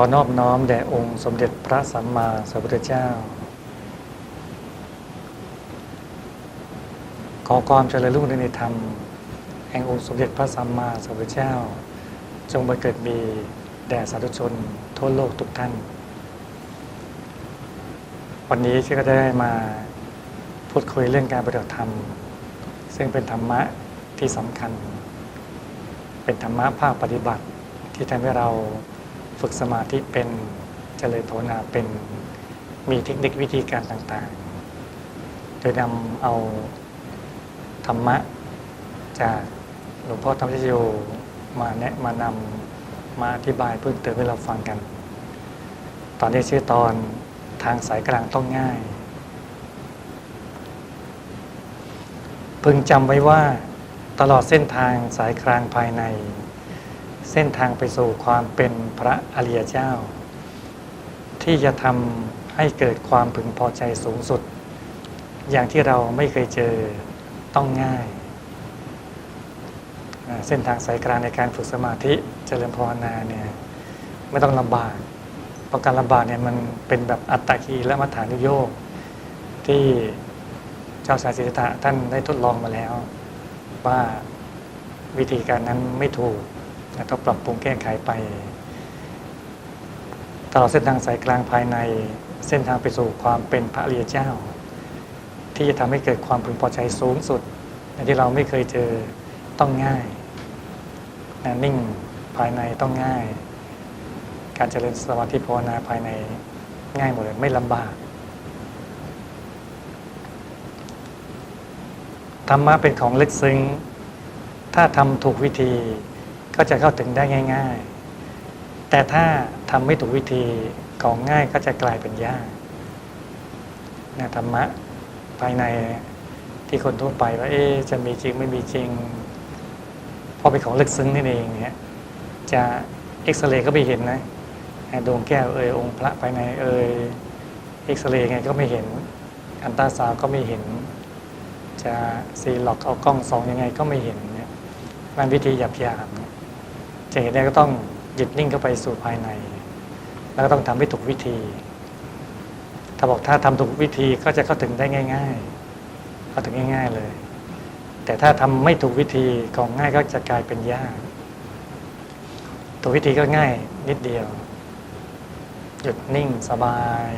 อนอบน้อมแด่องค์สมเด็จพระสัมมาสัมพุทธเจ้า ขอความเจริญรุ่งเรืองในธรรม แห่งองค์สมเด็จพระสัมมาสัมพุทธเจ้า จงบังเกิดมีแด่สาธุชนทั่วโลกทุกท่าน วันนี้ที่ก็ได้มาพูดคุยเรื่องการปฏิบัติธรรม ซึ่งเป็นธรรมะที่สำคัญ เป็นธรรมะภาคปฏิบัติที่ทำให้เรา ฝึกสมาธิเป็นเจริญภาวนาเป็นมีเทคนิควิธีการต่างๆ โดยนำเอาธรรมะจากหลวงพ่อธรรมชโยมาแนะมานำมาอธิบายเพิ่มเติมให้เราฟังกัน ตอนนี้ชื่อตอนทางสายกลางต้องง่าย พึงจำไว้ว่าตลอดเส้นทางสายกลางภายใน เส้นทางไปสู่ความเป็นพระอริยเจ้า ที่จะทำให้เกิดความพึงพอใจสูงสุด อย่างที่เราไม่เคยเจอต้องง่าย เส้นทางสายกลางในการฝึกสมาธิเจริญภาวนาเนี่ยไม่ต้องลำบากเพราะการลำบากเนี่ยมันเป็นแบบอัตตคีและมัฐานุโยกที่เจ้าสายสิทธะท่านได้ทดลองมาแล้ว ว่าวิธีการนั้นไม่ถูก และต้องปรับปรุงแก้ไขไป ตลอดเส้นทางสายกลางภายในเส้นทางไปสู่ความเป็นพระอริยเจ้า ที่จะทำให้เกิดความพึงพอใจสูงสุดที่เราไม่เคยเจอต้องง่ายนะนิ่งภายในต้องง่าย การเจริญสมาธิภาวนาภายในง่ายหมดเลยไม่ลำบากธรรมะเป็นของลึกซึ้ง ถ้าทำถูกวิธี ก็จะเข้าถึงได้ง่าย ๆ แต่ถ้าทำไม่ถูกวิธีของง่ายก็จะกลายเป็นยากนะธรรมะภายในที่คนทั่วไปว่าเอ๊จะมีจริงไม่มีจริงพอเป็นของลึกซึ้งนี่เองเนี่ยจะเอ็กซเรย์ก็ไม่เห็นนะดวงแก้วเอยองค์พระภายในเอยเอ็กซเรย์ไงก็ไม่เห็นอันตราซาวก็ไม่เห็น จะซีล็อกเอากล้องส่องยังไงก็ไม่เห็นเนี่ยมันวิธีหยาบหยบๆ จะเห็นได้ก็ต้องหยุดนิ่งเข้าไปสู่ภายใน แล้วก็ต้องทำให้ถูกวิธี ถ้าบอกถ้าทำถูกวิธีก็จะเข้าถึงได้ง่าย ๆ เข้าถึงง่าย ๆเลย แต่ถ้าทำไม่ถูกวิธีของง่ายก็จะกลายเป็นยากถูกวิธีก็ง่ายนิดเดียว หยุดนิ่งสบาย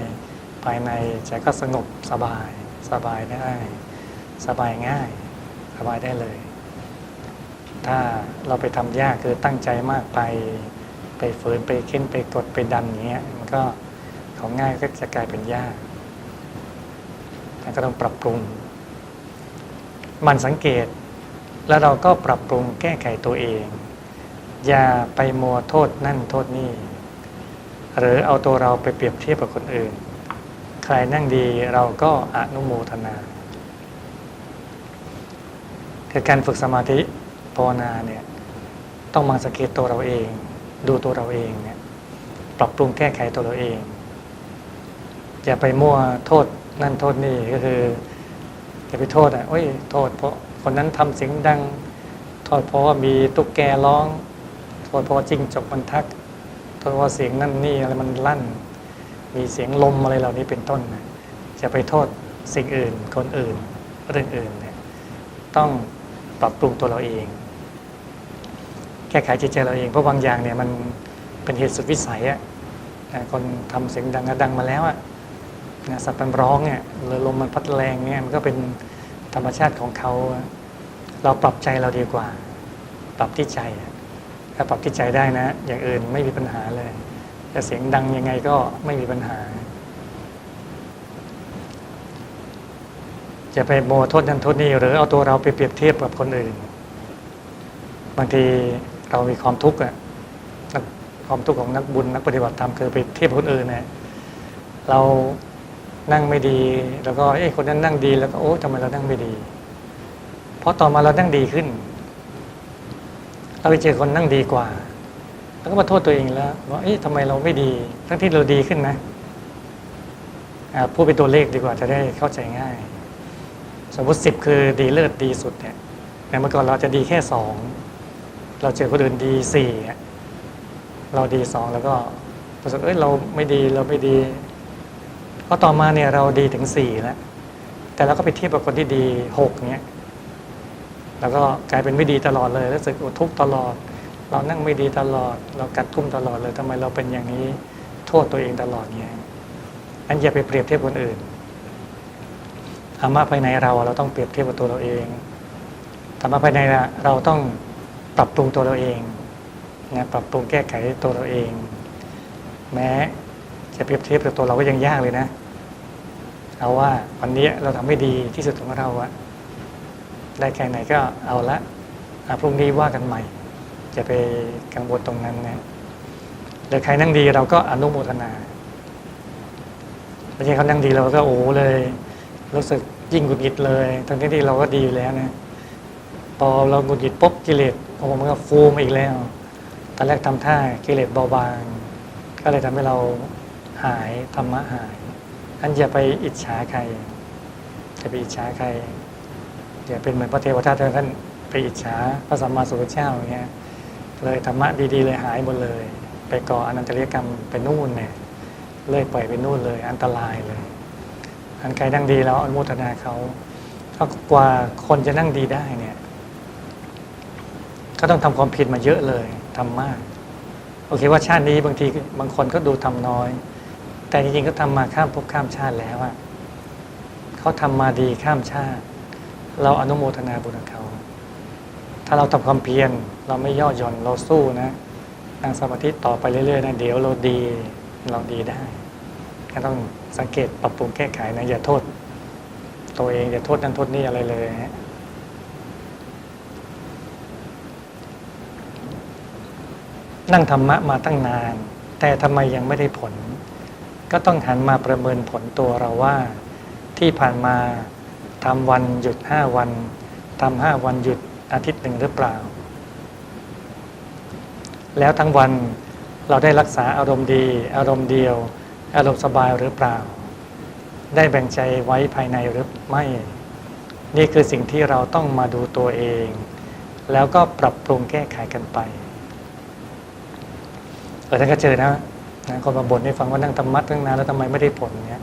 ภายในใจก็สงบสบาย สบายได้ สบายง่าย สบายได้เลย ถ้าเราไปทำยากคือตั้งใจมากไป ไปฝืนไปเค้นไปกดไปดันอย่างเงี้ยมันก็ของง่ายก็จะกลายเป็นยากแต่ก็ต้องปรับปรุง มันสังเกตแล้วเราก็ปรับปรุงแก้ไขตัวเอง อย่าไปมัวโทษนั่นโทษนี่ หรือเอาตัวเราไปเปรียบเทียบกับคนอื่น ใครนั่งดีเราก็อนุโมทนา คือการฝึกสมาธิ ภาวนาเนี่ยต้องมาสังเกตตัวเราเอง ดูตัวเราเองเนี่ยปรับปรุงแก้ไขตัวเราเอง อย่าไปมั่วโทษนั่นโทษนี่ก็คืออย่าไปโทษอะโอ้ยโทษเพราะคนนั้นทำเสียงดัง โทษเพราะว่ามีตุ๊กแกร้อง โทษเพราะว่าจิ้งจกมันทัก โทษว่าะเสียงนั่นนี่อะไรมันลั่น มีเสียงลมอะไรเหล่านี้เป็นต้นนะจะไปโทษสิ่งอื่น คนอื่นเรื่องอื่นเนี่ยต้องปรับปรุงตัวเราเอง แก้ไขจิตใจเราเองเพราะบางอย่างเนี่ยมันเป็นเหตุสุดวิสัยอะนะคนทำเสียงดังดังมาแล้วอะนะสัตว์มันร้องเนี่ยหรือลมมันพัดแรงเนี่ยมันก็เป็นธรรมชาติของเขา เราปรับใจเราดีกว่า ปรับที่ใจถ้าปรับที่ใจได้นะ อย่างอื่นไม่มีปัญหาเลยจะเสียงดังยังไงก็ไม่มีปัญหาจะไปโมโทษนั่นโทษนี่หรือเอาตัวเราไปเปรียบเทียบกับคนอื่น บางที เรามีความทุกข์อะนักความทุกข์ของนักบุญนักปฏิบัติธรรมคือไปเทียบคนอื่นเนี่ยเรานั่งไม่ดี แล้วก็เอ้คนนั้นนั่งดีแล้วก็โอ้ทำไมเรานั่งไม่ดี เพราะต่อมาเรานั่งดีขึ้น เราไปเจอคนนั่งดีกว่า แล้วก็มาโทษตัวเองแล้วว่าเอ๊ะทำไมเราไม่ดี ทั้งที่เราดีขึ้นนะพูดเป็นตัวเลขดีกว่าจะได้เข้าใจง่าย สมมติสิบคือดีเลิศดีสุดเนี่ยแต่เมื่อก่อนเราจะดีแค่สอง เราเจอคนอื่นดีสี่เราดีสองแล้วก็รู้สึกเอ้ยเราไม่ดีเราไม่ดีเพราะต่อมาเนี่ยเราดีถึงสี่แล้ว แต่เราก็ไปเทียบกับคนที่ดีหกเนี้ยแล้วก็กลายเป็นไม่ดีตลอดเลยรู้สึกอดทุกตลอด เรานั่งไม่ดีตลอด เรากัดกุ้มตลอดเลยทำไมเราเป็นอย่างนี้โทษตัวเองตลอดเงี้ยอันอย่าไปเปรียบเทียบคนอื่นธรรมะภายในเราเราต้องเปรียบเทียบกับตัวเราเองธรรมะภายในเราต้อง ปรับปรุงตัวเราเองนะปรับปรุงแก้ไขตัวเราเอง แม้จะเปรียบเทียบกับตัวเราก็ยังยากเลยนะ เอาว่าวันนี้เราทำให้ดีที่สุดของเราอะได้แค่ไหนก็เอาละอะพรุ่งนี้ว่ากันใหม่ จะไปกังวลตรงนั้นนะหรือใครนั่งดีเราก็อนุโมทนาไม่ใช่เขานั่งดีเราก็โอ้เลย รู้สึกยิ่งหงุดหงิดเลย ทั้งที่เราก็ดีอยู่แล้วนะ พอเราหงุดหงิดปุ๊บกิเลสโอ้มันก็ฟูมาอีกแล้วตอนแรกทำท่ากิเลสเบาบาง ก็เลยทำให้เราหายธรรมะหายอันอย่าไปอิจฉาใครอย่าไปอิจฉาใครอย่าเป็นเหมือนพระเทวทัตท่านไปอิจฉาพระสัมมาสัมพุทธเจ้าอย่างเงี้ยเลยธรรมะดีๆเลยหายหมดเลย ไปก่ออนันตริยกรรมไปนู่นเนี่ยเลยปล่อยไปนู่นเลย อันตรายเลย อันใครนั่งดีแล้วอนุโมทนาเขาถ้ากว่าคนจะนั่งดีได้เนี่ย ก็ต้องทำความผิดมาเยอะเลยทำมาก โอเคว่าชาตินี้บางทีบางคนก็ดูทำน้อย แต่จริงๆก็ทำมาข้ามภพข้ามชาติแล้วอะเขาทำมาดีข้ามชาติ เราอนุโมทนาบุญกับเขาถ้าเราทำความเพียรเราไม่ย่อหย่อนเราสู้นะนั่งสมาธิต่อไปเรื่อยๆนะเดี๋ยวเราดีเราดีได้ก็ต้องสังเกตปรับปรุงแก้ไขนะอย่าโทษ ตัวเองอย่าโทษนั่นโทษนี่อะไรเลยฮะ นั่งธรรมะมาตั้งนาน แต่ทำไมยังไม่ได้ผล ก็ต้องหันมาประเมินผลตัวเราว่า ที่ผ่านมาทำวันหยุดห้าวันทำห้าวันหยุดอาทิตย์หนึ่งหรือเปล่า แล้วทั้งวันเราได้รักษาอารมณ์ดี อารมณ์เดียว อารมณ์สบายหรือเปล่า ได้แบ่งใจไว้ภายในหรือไม่ นี่คือสิ่งที่เราต้องมาดูตัวเอง แล้วก็ปรับปรุงแก้ไขกันไป เออท่านก็เจอนะนะคนมาบ่นให้ฟังว่านั่งธรรมะตั้งนานแล้วทำไมไม่ได้ผลเนี้ย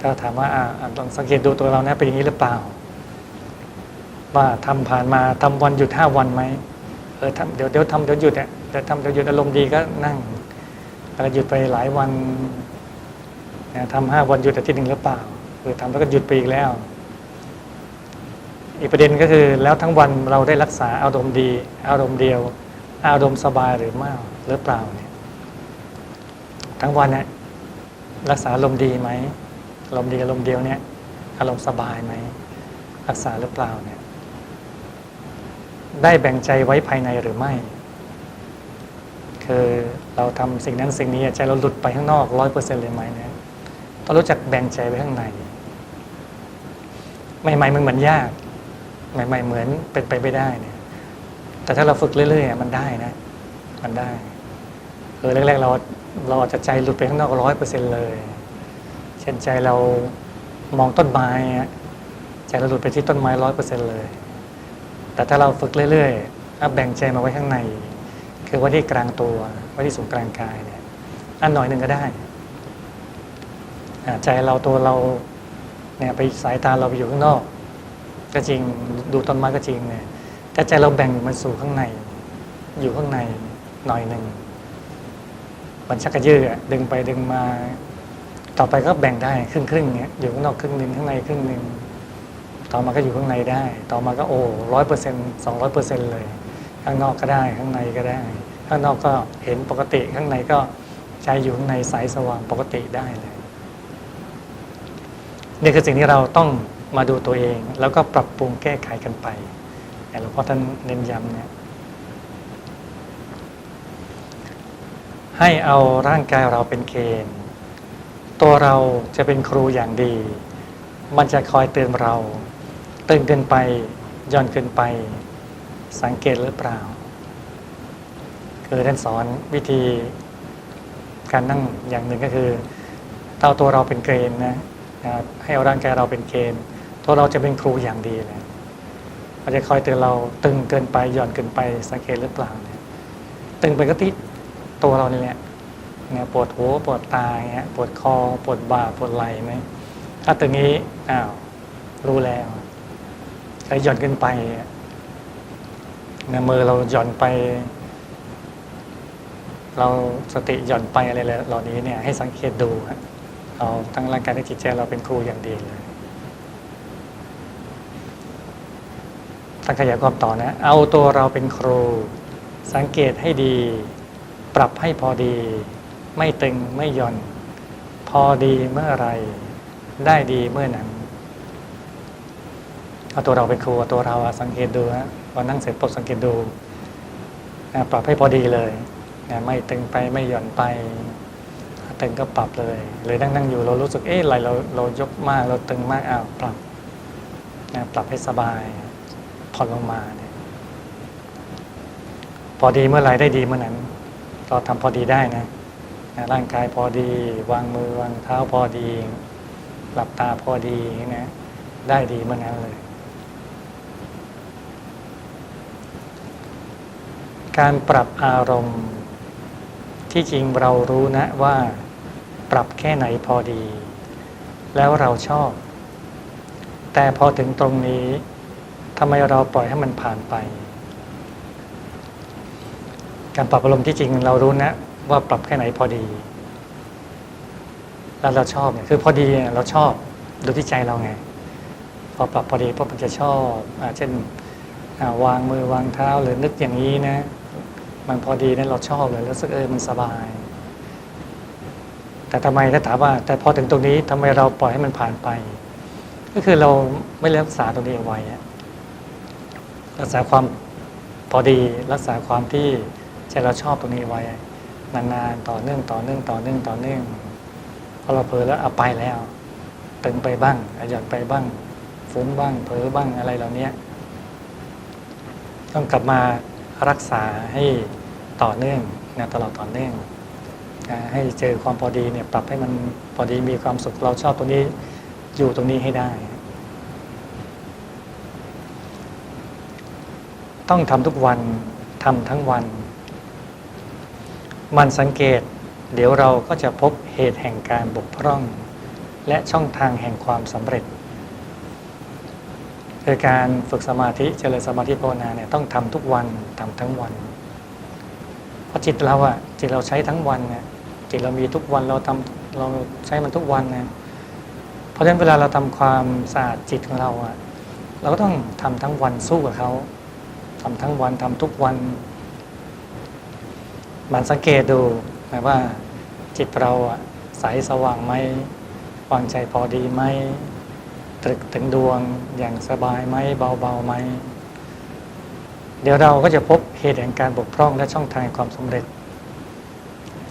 ถ้าถามว่าอ่าอ่าลองสังเกตดูตัวเรานะเป็นอย่างนี้หรือเปล่า ว่าทำผ่านมาทำวันหยุดห้าวันไหมเออทำเดี๋ยวเดี๋ยวทำเดี๋ยวหยุดอะเดี๋ยวทำเดี๋ยวหยุดอารมณ์ดีก็นั่งแล้วหยุดไปหลายวันนะทำห้าวันหยุดอาทิตย์หนึ่งหรือเปล่าหรือทำแล้วก็หยุดไปอีกแล้ว อีกประเด็นก็คือแล้วทั้งวันเราได้รักษาอารมณ์ดี อารมณ์เดียว อารมณ์สบายหรือไม่หรือเปล่าเทั้งวันเนี่ยรักษาอารมดีไหมอารมดีอารมณ์เดียวเนี่ยอารมณ์สบายไหมรักษาหรือเปล่าเนี่ย ได้แบ่งใจไว้ภายในหรือไม่ คือเราทำสิ่งนั้นสิ่งนี้ใจเราหลุดไปข้างนอกร้อยเปอร์เซ็นต์เลยไหมเนี่ยต้องรู้จักแบ่งใจไว้ข้างในใหม่ๆมันเหมือนยาก ใหม่ ๆ เหมือนเป็นไปไม่ได้เนี่ย แต่ถ้าเราฝึกเรื่อยๆมันได้นะ มันได้ เออแรกๆเราเราอาจจะใจหลุดไปข้างนอกร้อยเปอร์เซ็นต์เลย เช่นใจเรามองต้นไม้ะใจเราหลุดไปที่ต้นไม้ร้อยเปอร์เซ็นต์เลย แต่ถ้าเราฝึกเรื่อยๆแล้วแบ่งใจมาไว้ข้างใน คือไว้ที่กลางตัวไว้ที่ศูนย์กลางกายเนี่ยอันหน่อยหนึ่งก็ได้ใจเราตัวเราเนี่ยไปสายตาเราไปอยู่ข้างนอก ก็จริงดูต้นไม้ก็จริงเนี่ยแต่ใจเราแบ่งมันสู่ข้างใน อยู่ข้างในหน่อยหนึ่ง มันชักกระยืออะดึงไปดึงมา ต่อไปก็แบ่งได้ครึ่งครึ่งเนี้ยอยู่ข้างนอกครึ่งหนึ่งข้างในครึ่งหนึ่งต่อมาก็อยู่ข้างในได้ ต่อมาก็โอ้ร้อยเปอร์เซ็นต์สองร้อยเปอร์เซ็นต์เลย ข้างนอกก็ได้ข้างในก็ได้ ข้างนอกก็เห็นปกติข้างในก็ใจอยู่ข้างในใสสว่างปกติได้เลยนี่คือสิ่งที่เราต้องมาดูตัวเอง แล้วก็ปรับปรุงแก้ไขกันไปแต่หลวงพ่อท่านเน้นย้ำเนี่ย ให้เอาร่างกายเราเป็นเกณฑ์ ตัวเราจะเป็นครูอย่างดี มันจะคอยเตือนเราตึงเกินไปย่อนเกินไป สังเกตหรือเปล่า คือท่านสอนวิธีการนั่งอย่างหนึ่งก็คือเอาตัวเราเป็นเกณฑ์นะให้เอาร่างกายเราเป็นเกณฑ์ ตัวเราจะเป็นครูอย่างดีเลยมันจะคอยเตือนเราตึงเกินไปหย่อนเกินไปสังเกตหรือเปล่าเนี่ยตึงไปก็ที่ ตัวเรานี่แหละเนี่ยปวดหัวปวดตาเงี้ยปวดคอปวดบ่าปวดไหล่ไหมถ้าตรงนี้อ้าวรู้แล้วใช้หย่อนขึ้นไปเนี่ยมือเราหย่อนไป เราสติหย่อนไปอะไรเหล่านี้เนี่ย ให้สังเกตดูเราทั้งร่างกายและจิตใจเราเป็นครูอย่างดีเลยตั้งขยายความต่อนะ เอาตัวเราเป็นครู สังเกตให้ดี ปรับให้พอดี ไม่ตึงไม่ย่อน พอดีเมื่อไรได้ดีเมื่อนั้นเอาตัวเราเป็นครูตัวเราสังเกตดูฮะพอนั่งเสร็จปุ๊บสังเกตดูนะปรับให้พอดีเลยนะไม่ตึงไปไม่หย่อนไปตึงก็ปรับเลยเลยนั่งนั่งอยู่เรารู้สึกเอ๊ะอะไรเราเรายกมากเราตึงมากอ้าวปรับนะปรับให้สบายผ่อนลงมาเนี่ยพอดีเมื่อไรได้ดีเมื่อนั้น เราทำพอดีได้นะนะร่างกายพอดี วางมือวางเท้าพอดี หลับตาพอดีนะได้ดีเมื่อนั้นเลย การปรับอารมณ์ ที่จริงเรารู้นะว่า ปรับแค่ไหนพอดี แล้วเราชอบ แต่พอถึงตรงนี้ทำไมเราปล่อยให้มันผ่านไป การปรับอารมณ์ที่จริงเรารู้นะ ว่าปรับแค่ไหนพอดี แล้วเราชอบเนี่ยคือพอดีเราชอบดูที่ใจเราไง พอปรับพอดีพวกมันจะชอบอเช่นวางมือวางเท้าหรือนึกอย่างนี้นะ มันพอดีนี่ยเราชอบเลยรู้สึกเออมันสบาย แต่ทำไมถ้าถามว่า แต่พอถึงตรงนี้ทำไมเราปล่อยให้มันผ่านไป ก็คือเราไม่รักษาตรงนี้เอาไว้รักษาความพอดีรักษาความที่ ใจเราชอบตรงนี้ไว้นานๆต่อเนื่องต่อเนื่องต่อเนื่องต่อเนื่องพอเราเผลอแล้วเอาไปแล้วตึงไปบ้างหย่อนไปบ้างฟุ้งบ้างเผลอบ้างอะไรเหล่านี้ต้องกลับมารักษาให้ต่อเนื่องนะตลอดต่อเนื่องให้เจอความพอดีเนี่ยปรับให้มันพอดีมีความสุขเราชอบตรงนี้อยู่ตรงนี้ให้ได้ ต้องทำทุกวันทำทั้งวัน มันสังเกต เดี๋ยวเราก็จะพบเหตุแห่งการบกพร่อง และช่องทางแห่งความสำเร็จคือการฝึกสมาธิเจริญสมาธิภาวนาเนี่ยต้องทำทุกวันทำทั้งวันเพราะจิตเราอะจิตเราใช้ทั้งวันเนี่ยจิตเรามีทุกวันเราทำเราใช้มันทุกวันนะเพราะฉะนั้นเวลาเราทำความสะอาดจิตของเราอะเราก็ต้องทำทั้งวันสู้กับเขาทำทั้งวันทำทุกวัน มันสังเกตดูนะว่าจิตเราอะใสสว่างไหมวางใจพอดีไหมตรึกถึงดวงอย่างสบายไหมเบาๆไหมเดี๋ยวเราก็จะพบเหตุแห่งการบกพร่องและช่องทางความสำเร็จ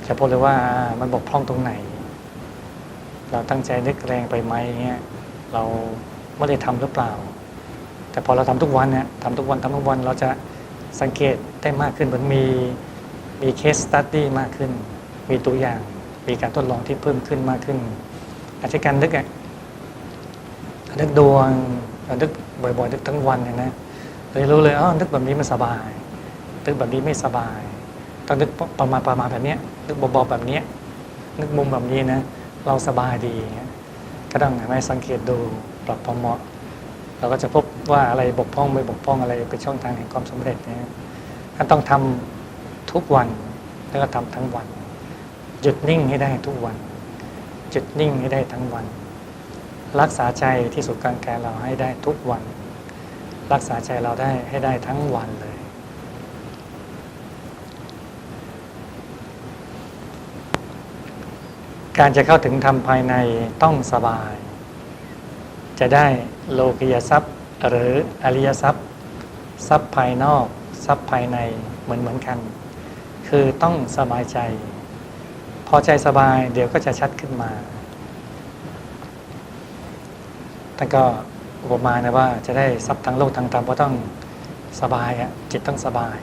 จะพบเลยว่ามันบกพร่องตรงไหน เราตั้งใจนึกแรงไปไหมเงี้ยเราไม่ได้ทำหรือเปล่า แต่พอเราทำทุกวันเนี่ยทำทุกวันทำทุกวันเราจะสังเกตได้มากขึ้นเหมือนมี มีเคสตัดดี้มากขึ้น มีตัวอย่าง มีการทดลองที่เพิ่มขึ้นมากขึ้น อาจจะการนึกอะนึกดวงนึกบ่อยๆนึกทั้งวันเนี่ยนะเลยรู้เลยอ๋อนึกแบบนี้มันสบาย นึกแบบนี้ไม่สบาย ต้องนึกประมาณประมาณแบบเนี้ยนึกเบๆแบบเนี้ยนึกมุมแบบนี้นะ เราสบายดี ก็ต้องให้สังเกตดูปรับพอเหมาะ เราก็จะพบว่าอะไรบกพร่องไม่บกพร่องอะไรเป็นช่องทางแห่งความสำเร็จนี่ยท่านต้องทำ ทุกวันแล้วก็ทำทั้งวัน หยุดนิ่งให้ได้ทุกวัน หยุดนิ่งให้ได้ทั้งวัน รักษาใจที่สุดกลางกายเราให้ได้ทุกวัน รักษาใจเราได้ให้ได้ทั้งวันเลย การจะเข้าถึงธรรมภายในต้องสบาย จะได้โลกิยทรัพย์หรืออริยทรัพย์ทรัพย์ภายนอกทรัพย์ภายในเหมือนเหมือนกัน คือต้องสบายใจ พอใจสบายเดี๋ยวก็จะชัดขึ้นมาท่านก็อุปมานะว่าจะได้ทรัพย์ทั้งโลกทั้งธรรมก็ต้องสบายอะจิตต้องสบาย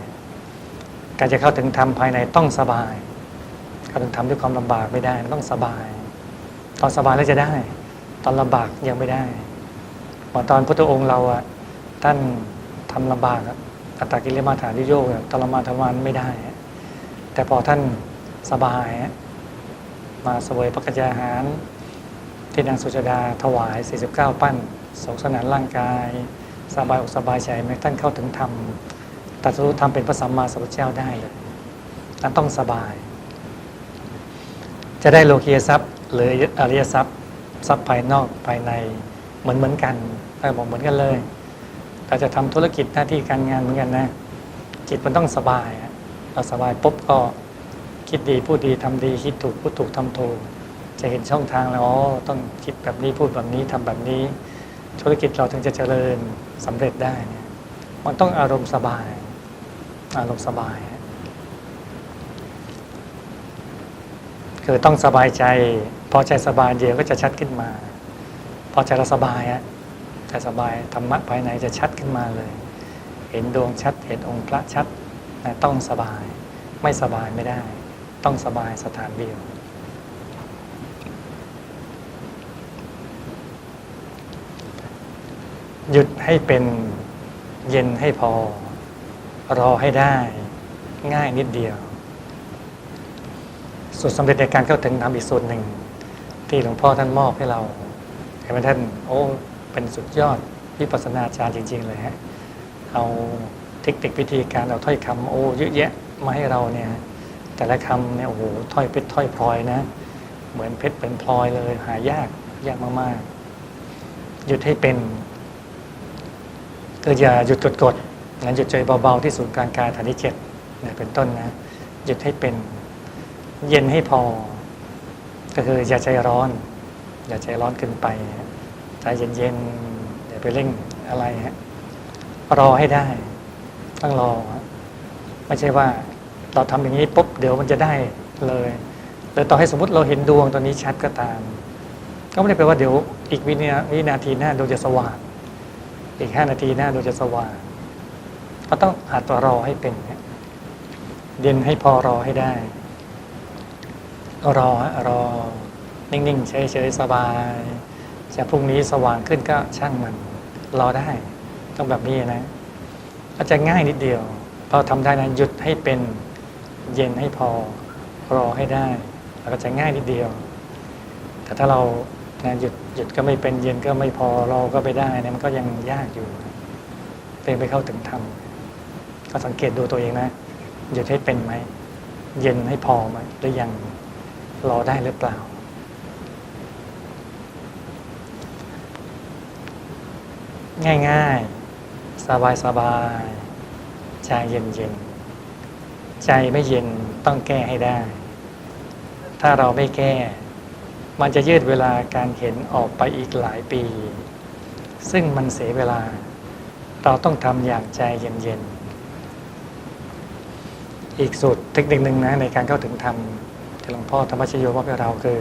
การจะเข้าถึงธรรมภายในต้องสบายเข้าถึงธรรมด้วยความลำบากไม่ได้ต้องสบาย ตอนสบายแล้วจะได้ ตอนลำบากยังไม่ได้พอตอนพุทธองค์เราอะท่านทำลำบากอัตตากิเลมาฐานที่โยกตอนละมาทวันไม่ได้ แต่พอท่านสบายมาสวยพระกยาหาร ที่นางสุจดาถวาย 49 ปั้นสงสนานร่างกาย สบายอกสบายใจแม้ท่านเข้าถึงธรรมตรัสรู้ธรรมเป็นพระสัมมาสัมพุทธเจ้าได้เลยนั่นต้องสบาย จะได้โลกียทรัพย์หรืออริยทรัพย์ทรัพย์ภายนอกภายในเหมือนเหมือนกันแต่บอกเหมือนกันเลยแต่จะทำธุรกิจหน้าที่การงานเหมือนกันนะ จิตมันต้องสบาย อสบายปุ๊บก็คิดดีพูดดีทำดี คิดถูกพูดถูกทำถูก จะเห็นช่องทางแล้วอ๋อต้องคิดแบบนี้พูดแบบนี้ทำแบบนี้ ธุรกิจเราถึงจะเจริญสำเร็จได้เนี่ยมันต้องอารมณ์สบาย อารมณ์สบาย คือต้องสบายใจ พอใจสบายเดียวก็จะชัดขึ้นมา พอใจเราสบายอะใจสบายธรรมะภายในจะชัดขึ้นมาเลย เห็นดวงชัด เห็นองค์พระชัด ต้องสบาย ไม่สบายไม่ได้ ต้องสบายสถานเดียวหยุดให้เป็นเย็นให้พอ รอให้ได้ ง่ายนิดเดียวสูตรสำเร็จในการเข้าถึงธรรมอีกสูตรหนึ่ง ที่หลวงพ่อท่านมอบให้เราเห็นไหมท่าน โอ้ เป็นสุดยอดวิปัสสนาจารย์จริง ๆ เลยฮะ เอา เทคนิควิธีการเอาถ้อยคำโอ้เยอะแยะมาให้เราเนี่ยแต่ละคำเนี่ยโอ้โหถ้อยเพชรถ้อยพลอยนะ เหมือนเพชรเป็นพลอยเลย หายากยากมากๆหยุดให้เป็นคือย่าหยุดกดกดงั้นหยุดใจเบาๆที่ศูนย์กลางกายฐานที่เจ็ดเนี่ยเป็นต้นนะหยุดให้เป็น เย็นให้พอ ก็คืออย่าใจร้อน อย่าใจร้อนเกินไปใจเย็นๆอย่าไปเร่งอะไรฮะรอให้ได้ ต้องรอไม่ใช่ว่าเราทำอย่างนี้ปุ๊บเดี๋ยวมันจะได้เลยหรือต่อให้สมมติเราเห็นดวงตอนนี้ชัดก็ตาม ก็ไม่ได้แปลว่าเดี๋ยวอีกวินาวินาทีหน้าดวงจะสว่างอีกห้านาทีหน้าดวงจะสว่างก็ต้องหาตัวรอให้เป็นเย็นให้พอรอให้ได้รอรอ นิ่งๆเฉยๆสบายจะพรุ่งนี้สว่างขึ้นก็ช่างมัน รอได้ ต้องแบบนี้นะ อาจจะง่ายนิดเดียวพอทำได้นะหยุดให้เป็นเย็นให้พอรอให้ได้แล้วก็จะง่ายนิดเดียว แต่ถ้าเรานะหยุดหยุดก็ไม่เป็นเย็นก็ไม่พอรอก็ไปได้นะมันก็ยังยากอยู่เป็นไปเข้าถึงธรรมก็สังเกตดูตัวเองนะหยุดให้เป็นไหมเย็นให้พอไหมหรือยังรอได้หรือเปล่า ง่ายๆ สบายๆใจเย็นๆใจไม่เย็นต้องแก้ให้ได้ ถ้าเราไม่แก้ มันจะยืดเวลาการเห็นออกไปอีกหลายปี ซึ่งมันเสียเวลา เราต้องทำอย่างใจเย็นๆอีกสูตรเทคนิคหนึ่งนะในการเข้าถึงธรรมที่หลวงพ่อธรรมชโยมอบให้เราคือ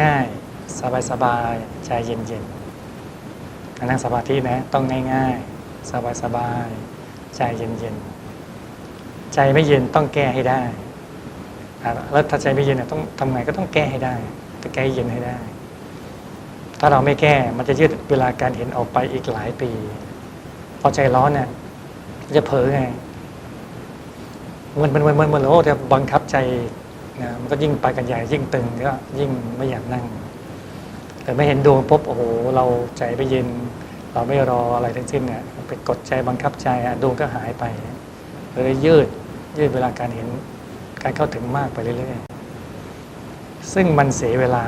ง่าย ๆ สบายๆใจเย็นๆนั่งสมาธินะ ต้องง่าย ๆ สบายๆใจเย็นๆใจไม่เย็นต้องแก้ให้ได้แล้วถ้าใจไม่เย็นเนี่ยต้องทำไงก็ต้องแก้ให้ได้ต้องแก้เย็นให้ได้ ถ้าเราไม่แก้มันจะยืดเวลาการเห็นออกไปอีกหลายปี พอใจร้อนเนี่ยจะเผลอไงมันมันมันมันมันโอ้แต่บังคับใจนะมันก็ยิ่งไปกันใหญ่ยิ่งตึงก็ยิ่งไม่อยากนั่ง แต่ไม่เห็นดวงปุ๊บโอ้โหเราใจไปเย็น เราไม่รออะไรทั้งสิ้นเนี่ย ไปกดใจบังคับใจดวงก็หายไปเลยยืดยืดเวลาการเห็นการเข้าถึงมากไปเรื่อยๆ ซึ่งมันเสียเวลา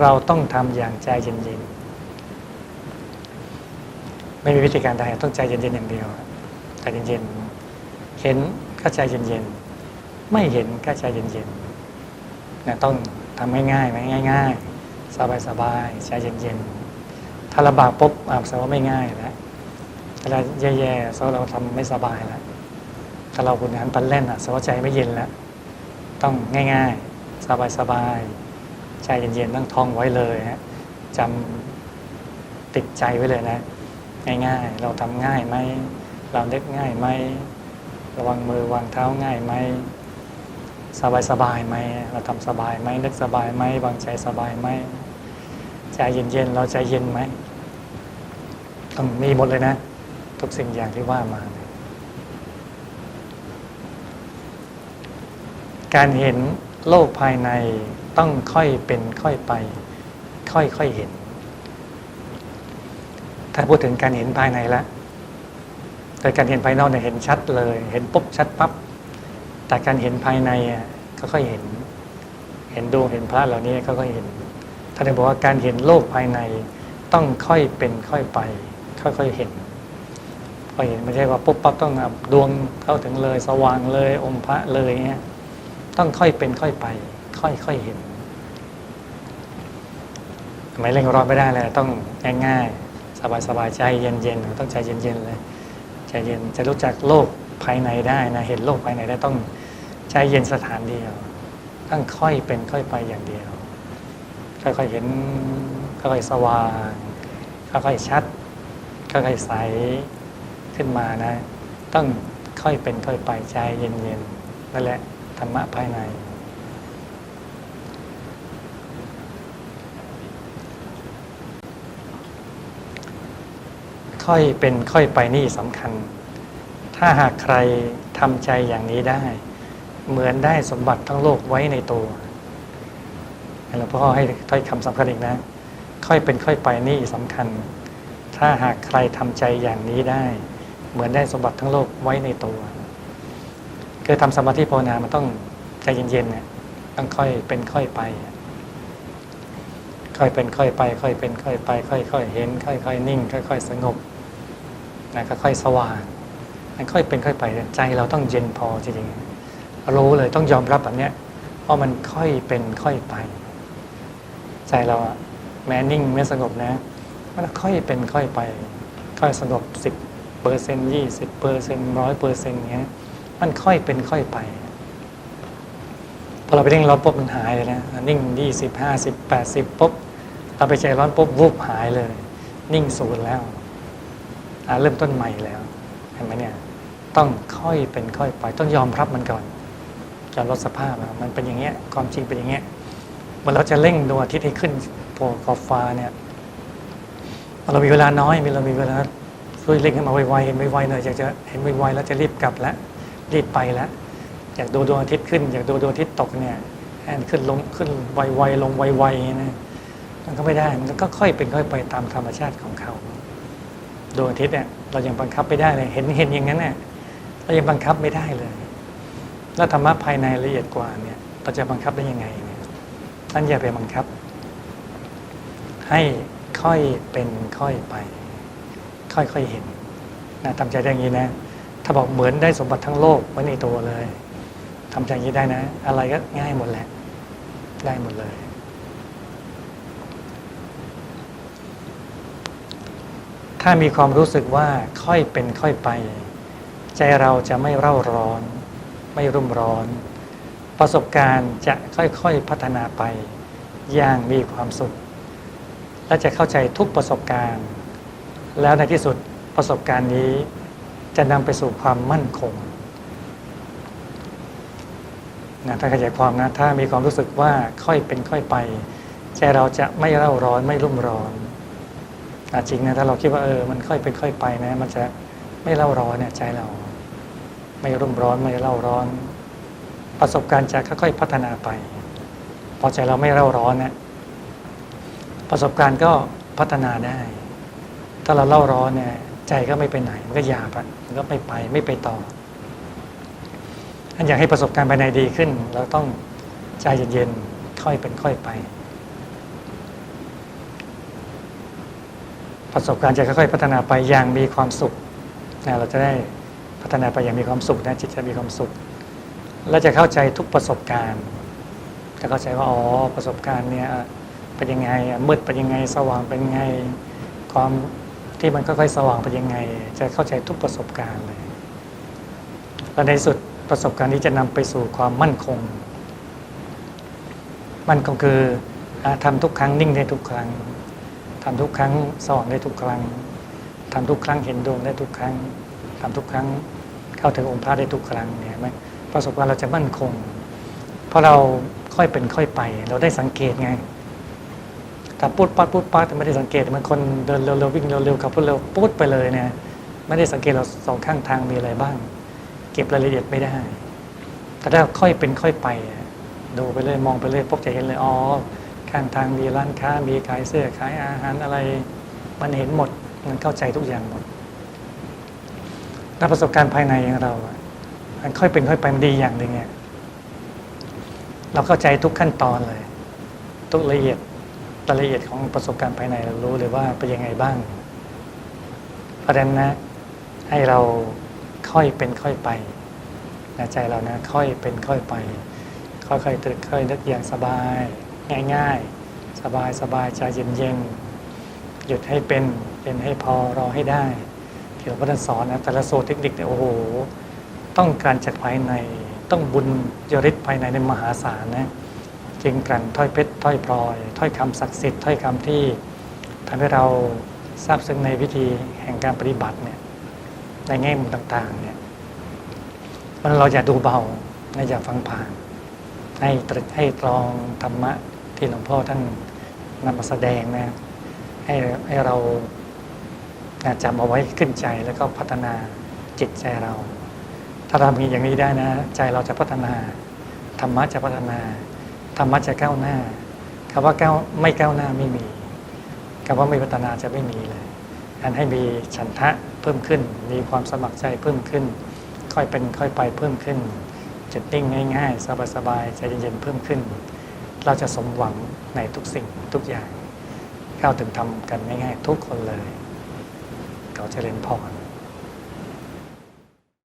เราต้องทำอย่างใจเย็นๆ ไม่มีวิธีการใดต้องใจเย็นๆอย่างเดียวใจเย็นๆ เห็นก็ใจเย็นๆ ไม่เห็นก็ใจเย็นๆนะต้องทำง่ายๆไหมง่าย ๆ สบายๆใจเย็นๆถ้าลำบากปุ๊บอาแสดงว่าไม่ง่ายแล้ว เวลาแย่ๆแสดงว่าเราทำไม่สบายแล้วถ้าเราคุณหันปันเล่นอะสดงว่าใจไม่เย็นแล้วต้องง่ายๆ สบายๆ ใจเย็นๆต้องท่องไว้เลยฮะจำติดใจไว้เลยนะ ง่ายๆ เราทำง่ายไหมเราเล็กง่ายไหมระวังมือวางเท้าง่ายไหมสบายสบายไหมเราทำสบายไหมนึกสบายไหมวางใจสบายไหมใจเย็นๆ เราใจเย็นไหมต้องมีหมดเลยนะ ทุกสิ่งอย่างที่ว่ามา การเห็นโลกภายในต้องค่อยเป็นค่อยไป ค่อยค่อยเห็น ถ้าพูดถึงการเห็นภายในแล้วแต่การเห็นภายนอกเนี่ยเห็นชัดเลย เห็นปุ๊บชัดปั๊บแต่การเห็นภายในอะก็ค่อยเห็น เห็นดวงเห็นพระเหล่านี้ก็ค่อยเห็นท่านบอกว่าการเห็นโลกภายในต้องค่อยเป็นค่อยไป ค่อยๆเห็น ค่อยเห็นไม่ใช่ว่าปุ๊บปั๊บต้องดวงเข้าถึงเลย สว่างเลยองค์พระเลยเงี้ยต้องค่อยเป็นค่อยไป ค่อยๆเห็นไม่เร่งร้อนไม่ได้เลยต้องง่ายๆ สบายๆใจเย็นๆต้องใจเย็นๆเลยใจเย็นจะรู้จักโลกภายในได้นะเห็นโลกภายในได้ต้องใจเย็นสถานเดียวต้องค่อยเป็นค่อยไปอย่างเดียวค่อยๆเห็นค่อยๆสว่างค่อยๆชัดค่อยๆใส ขึ้นมานะ ต้องค่อยเป็นค่อยไปใจเย็นๆนั่นแหละธรรมะภายในค่อยเป็นค่อยไปนี่สำคัญ ถ้าหากใครทำใจอย่างนี้ได้ เหมือนได้สมบัติทั้งโลกไว้ในตัวหลวงพ่อให้ถ้อยคำสำคัญอีกนะ ค่อยเป็นค่อยไปนี่สำคัญ ถ้าหากใครทำใจอย่างนี้ได้ เหมือนได้สมบัติทั้งโลกไว้ในตัว คือทำสมาธิภาวนามันต้องใจเย็นๆเนี่ยต้องค่อยเป็นค่อยไป ค่อยเป็นค่อยไป ค่อยเป็นค่อยไป ค่อยๆเห็น ค่อยๆนิ่ง ค่อยๆสงบนะค่อยๆสว่างมันค่อยเป็นค่อยไปใจเราต้องเย็นพอจริงๆรู้เลยต้องยอมรับแบบเนี้ยเพราะมันค่อยเป็นค่อยไป ใจเราอะแม้นิ่งไม่สงบนะมันค่อยเป็นค่อยไป ค่อยสงบสิบ เปอร์เซ็นยี่สิบเปอร์เซ็นร้อยเปอร์เซ็นต์เงี้ยมันค่อยเป็นค่อยไป พอเราไปเร่งร้อนปุ๊บมันหายเลยนะนิ่งยี่สิบห้าสิบแปดสิบปุ๊บเราไปใจร้อนปุ๊บวูบหายเลย นิ่งศูนย์แล้วเริ่มต้นใหม่แล้วเห็นไหมเนี่ยต้องค่อยเป็นค่อยไป ต้องยอมรับมันก่อนยอมรับสภาพมันเป็นอย่างเงี้ยความจริงเป็นอย่างเงี้ยเมื่อเราจะเร่งดวงอาทิตย์ให้ขึ้นโผล่ขอบฟ้าเนี่ยเรามีเวลาน้อยมีเรามีเวลา ช่วยเร่งให้มาไวๆเห็นไวๆหน่อยอยากจะเห็นไวๆแล้วจะรีบกลับแล้วรีบไปแล้วอยากดูดวงอาทิตย์ขึ้น อยากดูดวงอาทิตย์ตกเนี่ยแอนขึ้นลงขึ้นไวๆลงไวๆนะมันก็ไม่ได้มันก็ค่อยเป็นค่อยไปตามธรรมชาติของเขาดวงอาทิตย์เนี่ยเรายังบังคับไม่ได้เลย เห็นเห็นอย่างนั้นเนี่ยเรายังบังคับไม่ได้เลย แล้วธรรมะภายในละเอียดกว่าเนี่ยเราจะบังคับได้ยังไงเนี่ยท่านอย่าไปบังคับ ให้ค่อยเป็นค่อยไป ค่อยๆเห็นนะทำใจได้อย่างนี้นะ ถ้าบอกเหมือนได้สมบัติทั้งโลกไว้ในตัวเลยทำใจอย่างนี้ได้นะ อะไรก็ง่ายหมดแหละ ได้หมดเลย ถ้ามีความรู้สึกว่าค่อยเป็นค่อยไป ใจเราจะไม่เร่าร้อน ไม่รุ่มร้อน ประสบการณ์จะค่อยๆพัฒนาไป อย่างมีความสุข และจะเข้าใจทุกประสบการณ์ แล้วในที่สุดประสบการณ์นี้จะนำไปสู่ความมั่นคงนะถ้าขยายความนะถ้ามีความรู้สึกว่าค่อยเป็นค่อยไปใจเราจะไม่เร่าร้อนไม่รุ่มร้อนนะจริงนะถ้าเราคิดว่าเออมันค่อยเป็นค่อยไปนะ มันจะไม่เล่าร้อนเนี่ยใจเรา ไม่รุ่มร้อนไม่เล่าร้อน ประสบการณ์จะค่อยๆพัฒนาไป พอใจเราไม่เล่าร้อนเนี่ยประสบการณ์ก็พัฒนาได้ ถ้าเราเล่าร้อนเนี่ยใจก็ไม่ไปไหน มันก็หยาบอะมันก็ไม่ไปไม่ไปต่ออันอยากให้ประสบการณ์ภายในดีขึ้น เราต้องใจเย็นๆค่อยเป็นค่อยไป ประสบการณ์จะค่อยๆพัฒนาไปอย่างมีความสุขนะเราจะได้พัฒนาไปอย่างมีความสุขนะจิตจะมีความสุข และจะเข้าใจทุกประสบการณ์จะเข้าใจว่าอ๋อประสบการณ์เนี่ยเป็นยังไงมืดเป็นยังไงสว่างเป็นยังไงความ ที่มันค่อยๆสว่างเป็นยังไง จะเข้าใจทุกประสบการณ์เลยและในสุดประสบการณ์นี้จะนำไปสู่ความมั่นคง มั่นคงคือทำทุกครั้งนิ่งได้ทุกครั้งทำทุกครั้งสว่างได้ทุกครั้งทำทุกครั้งเห็นดวงได้ทุกครั้งทำทุกครั้งเข้าถึงองค์พระได้ทุกครั้งเนี่ยไหมประสบการณ์เราจะมั่นคง เพราะเราค่อยเป็นค่อยไป เราได้สังเกตไง ถ้าพูดปัดพูดปัดแต่ไม่ได้สังเกตมันคนเดินเร็วๆวิ่งเร็วๆขับรถเร็วปุ๊ดไปเลยเนี่ยไม่ได้สังเกตเราสองข้างทางมีอะไรบ้าง เก็บรายละเอียดไม่ได้ แต่ถ้าค่อยเป็นค่อยไป ดูไปเรื่อยมองไปเรื่อยพบจะเห็นเลยอ๋อข้างทางมีร้านค้ามีขายเสื้อขายอาหารอะไร มันเห็นหมดมันเข้าใจทุกอย่างหมดแล้วประสบการณ์ภายในของเรามันค่อยเป็นค่อยไปมันดีอย่างหนึ่งเนี่ยเราเข้าใจทุกขั้นตอนเลย ทุกละเอียด รายละเอียดของประสบการณ์ภายในเรารู้เลยว่าเป็นยังไงบ้าง เพราะฉะนั้นนะให้เราค่อยเป็นค่อยไปนะใจเรานะค่อยเป็นค่อยไป ค่อยๆตึกค่อยนึกอย่างสบาย ง่าย ๆ สบายสบายใจเย็นๆหยุดให้เป็นเป็นให้พอรอให้ได้ที่หลวงพ่อท่านสอนนะแต่ละโซเทคนิคเนี่ยโอ้โห ต้องการจากภายใน ต้องบุญยริศภายในในมหาศาลนะ จึงกลั่นถ้อยเพชรถ้อยพลอย ถ้อยคำศักดิ์สิทธิ์ถ้อยคำที่ทำให้เราทราบซึ้งในวิธีแห่งการปฏิบัติเนี่ยในแง่มุมต่างๆเนี่ยมันเราอย่าดูเบานอย่าฟังผ่าน ให้ตรึกให้ตรองธรรมะที่หลวงพ่อท่านนำมาแสดงนะให้ให้เราจำเอาไว้ขึ้นใจแล้วก็พัฒนาจิตใจเรา ถ้าเรามีอย่างนี้ได้นะ ใจเราจะพัฒนา ธรรมะจะพัฒนา ธรรมะจะก้าวหน้าคำว่าก้าวไม่ก้าวหน้าไม่มีคำว่าไม่พัฒนาจะไม่มีเลยอันให้มีฉันทะเพิ่มขึ้น มีความสมัครใจเพิ่มขึ้น ค่อยเป็นค่อยไปเพิ่มขึ้นจิตนิ่งง่ายๆ สบายๆใจเย็นๆเพิ่มขึ้น เราจะสมหวังในทุกสิ่งทุกอย่างเข้าถึงทำกันง่ายๆ ทุกคนเลย เขาเจริญพร